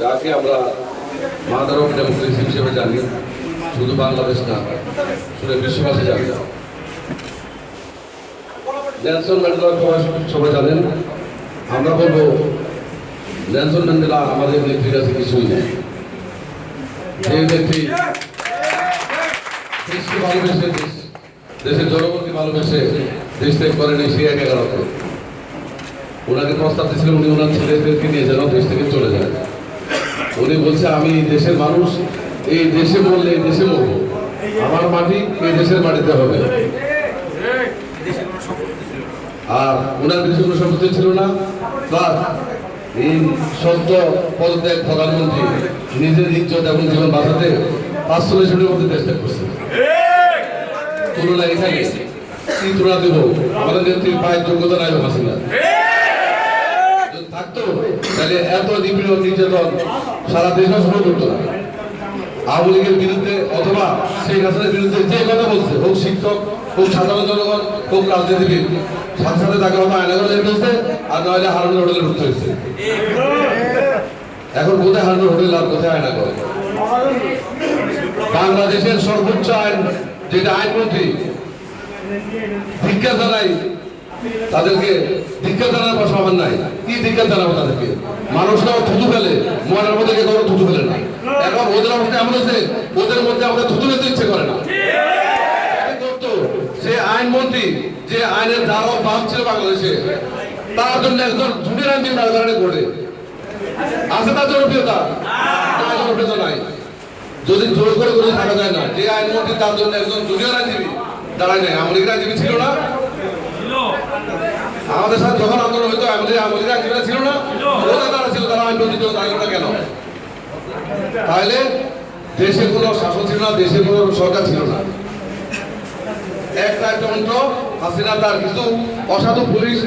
যাকে আমরা mother of democracy হিসেবে জানি শুধু বাংলাদেশ না শুধু বিশ্ববাসী জানি নেলসন ম্যান্ডেলার কথা সবাই জানেন আমরা বলবো নেলসন ম্যান্ডেলা আমাদের নেত্রীর কাছে কিছুই নেই এই নেত্রী দেশকে ভালোবেসে দেশ- দেশের জনগণকে ভালোবেসে দেশ ত্যাগ করেন সেই এক এগারোতে ওনাকে প্রস্তাব দিয়েছিলেন, উনি ওনার ছেলেদেরকে নিয়ে যেন দেশ থেকে চলে যায়। উনি বলছে, আমি দেশের মানুষ, এই দেশে বললে এই দেশে বলব আমার মাটি এই দেশের মাটিতে হবে। আর ওনার কিছু কোনো সম্পত্তি ছিল না। প্লাস এই সদ্য পদত্যাগ প্রধানমন্ত্রী নিজের ইজ্জত এবং জীবন বাঁচাতে পাঁচ চল্লিশের মধ্যে চেষ্টা করছে। তুলনা এখানে তুলনা দেবো। আমাদের নেত্রীর পায়ের যোগ্যতা নাই হাসিনা থাকতো, তাহলে এত নির্যাতন সারা শুরু না। আওয়ামী লীগের বিরুদ্ধে অথবা শেখ হাসিনার বিরুদ্ধে যে কথা বলছে, হোক শিক্ষক, হোক সাধারণ জনগণ, হোক রাজনীতিবিদ, সাথে সাথে তাকে হয়তো ফেলছে, আর নইলে হারুন হোটেলে ঢুকতে হয়েছে। এখন কোথায় হারুন হোটেল আর কোথায় আয়নাগর বাংলাদেশের সর্বোচ্চ আইন, যেটা আইনমন্ত্রী ভিক্ষা জানাই, তাদেরকে ভিক্ষা জানার ভাষা আমার নাই। কি ভিক্ষা জানাব তাদেরকে? মানুষরাও থুতু ফেলে, ময়নার মধ্যে কেউ থুতু ফেলে না। এখন ওদের অবস্থা এমন হয়েছে, ওদের মধ্যে আমাদের থুতু নিতে ইচ্ছে করে না? সে আইনমন্ত্রী যে আইনের দ্বারা বাপ ছিল বাংলাদেশে, তার জন্য একজন জুনিয়র আইনজীবী রাজধানী করে আছে তার জনপ্রিয়তা না জনপ্রিয়তা নাই। যদি জোর করে করে থাকা যায় না, যে আইনমন্ত্রী তার জন্য একজন জুনিয়র আইনজীবী দাঁড়ায় নাই আইনজীবী ছিল না। আমাদের সাথে যখন আন্দোলন হইতো আমাদের আমাদের আইনজীবীরা ছিল না। ওদের তারা ছিল কেন? তাহলে দেশে কোনো শাসন ছিল না দেশে কোনো সরকার ছিল না। একটা যন্ত্র হাসিনা তার কিছু অসাধু পুলিশ